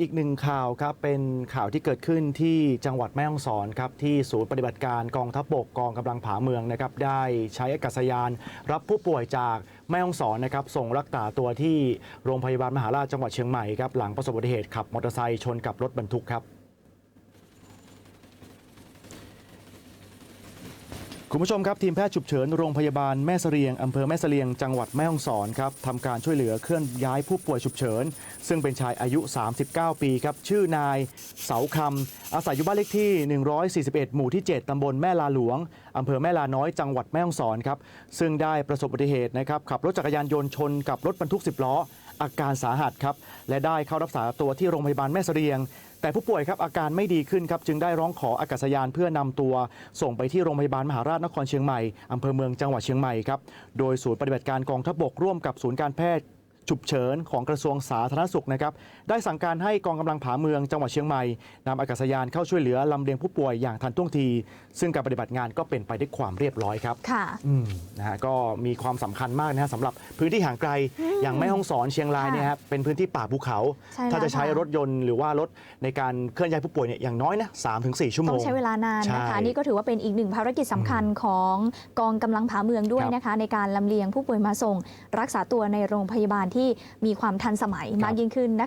อีกหนึ่งข่าวครับเป็นข่าวที่เกิดขึ้นที่จังหวัดแม่ฮ่องสอนครับที่ศูนย์ปฏิบัติการกองทัพบกกองกำลังผาเมืองนะครับได้ใช้อากาศยาน รับผู้ป่วยจากแม่ฮ่องสอนนะครับส่งรักษาตัวที่โรงพยาบาลมหาราชจังหวัดเชียงใหม่ครับหลังประสบอุบัติเหตุขับมอเตอร์ไซค์ชนกับรถบรรทุกครับ คุณผู้ชมครับ ทีมแพทย์ฉุกเฉินโรงพยาบาลแม่เสรียงอำเภอแม่เสรียงจังหวัดแม่ฮ่องสอนครับทำการช่วยเหลือเคลื่อนย้ายผู้ป่วยฉุกเฉิน ซึ่งเป็นชายอายุ 39 ปีครับ ชื่อนายเสาคำอาศัยอยู่บ้านเลขที่ 141 หมู่ที่ 7 ตำบลแม่ลาหลวงอำเภอแม่ลาน้อยจังหวัดแม่ฮ่องสอนครับซึ่งได้ประสบอุบัติเหตุนะครับขับรถจักรยานยนต์ชนกับรถบรรทุก 10 ล้ออาการสาหัสครับและได้เข้ารักษาตัวที่โรงพยาบาลแม่เสรียง แต่ผู้ป่วยครับอาการไม่ดีขึ้นครับจึงได้ร้องขออากาศยานเพื่อนำตัวส่งไปที่โรงพยาบาลมหาราชนครเชียงใหม่อำเภอเมืองจังหวัดเชียงใหม่ครับโดยศูนย์ปฏิบัติการกองทัพบกร่วมกับศูนย์การแพทย์ ฉุกเฉินของกระทรวงสาธารณสุขนะครับได้สั่งการให้กองกำลังผาเมืองจังหวัดเชียงใหม่นำอากาศยานเข้าช่วยเหลือลำเลียงผู้ป่วยอย่างทันท่วงที ซึ่งการปฏิบัติงานก็เป็นไปด้วยความเรียบร้อยครับค่ะอืมนะฮะก็มีความสำคัญมากนะฮะสำหรับพื้นที่ห่างไกลอย่างแม่ฮ่องสอนเชียงรายค่ะเนี่ยครับเป็นพื้นที่ป่าภูเขาใช่แล้วถ้าจะใช้ค่ะรถยนต์หรือว่ารถในการเคลื่อนย้ายผู้ป่วยเนี่ยอย่างน้อยนะสามถึงสี่ชั่วโมต้องงใช้เวลานานนะคะใช่นี่ก็ถือว่าเป็นอีกหนึ่งภารกิจสำคัญของกองกำลังผาเมืองด้วยครับนะคะในการลำเลียงผู้ป่วยมาส่ง รักษาตัวในโรงพยาบาลที่มีความทันสมัยครับมากยิ่งขึ้นนะคะ